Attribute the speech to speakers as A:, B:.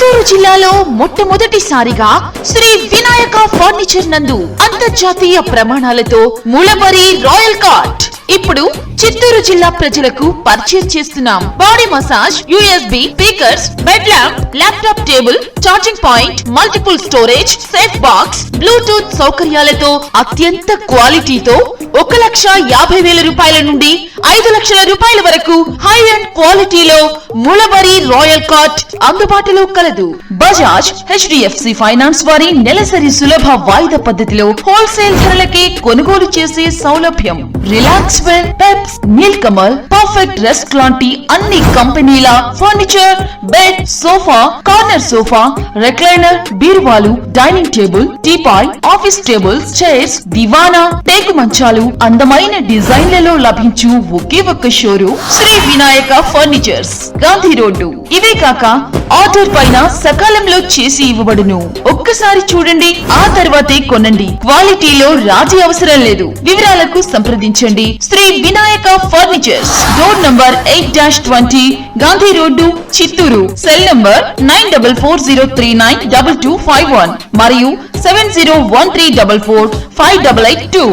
A: చిత్తూరు జిల్లాలో మొట్టమొదటిసారిగా శ్రీ వినాయక ఫర్నిచర్ నందు అంతర్జాతీయ ప్రమాణాలతో ములబరి రాయల్ కార్ట్. ఇప్పుడు చిత్తూరు జిల్లా ప్రజలకు పరిచయం చేస్తున్నాం. Body massage USB speakers bed lamp laptop table charging point multiple storage safe box Bluetooth సౌకర్యాలతో అత్యంత క్వాలిటీతో ఒక లక్ష యాభై వేల రూపాయల నుండి ఐదు లక్షల రూపాయల వరకు హై అండ్ క్వాలిటీలో ముళబరి రాయల్ కార్ట్ అందుబాటులో కలదు. బజాజ్ హెచ్డిఎఫ్సి ఫైనాన్స్ వారి నెలసరి సులభ వాయిదా పద్ధతిలో హోల్సేల్ ధరలకే కొనుగోలు చేసే సౌలభ్యం. Relax well Peps Nilkamal perfect rest లాంటి అన్ని కంపెనీల furniture bed sofa corner sofa recliner బీరువాలు dining table teapoy office tables chairs దివానా టేకు మంచాలు అందమైన డిజైన్లలో లభించు ఒకే ఒక్క showroom Shri Vinayaka furnitures Gandhi road. ఇవే కాక ఆర్డర్ పైన సకాలంలో చేసి ఇవ్వబడును. ఒక్కసారి చూడండి ఆ తర్వాతే కొనండి. క్వాలిటీలో రాజీ అవసరం లేదు. వివరాలకు సంప్రదించండి. Shri Vinayaka furnitures door number eight dash twenty Gandhi road Chittoor. Cell number nine double four zero three nine double two five one మరియు seven zero one three double four five double eight two.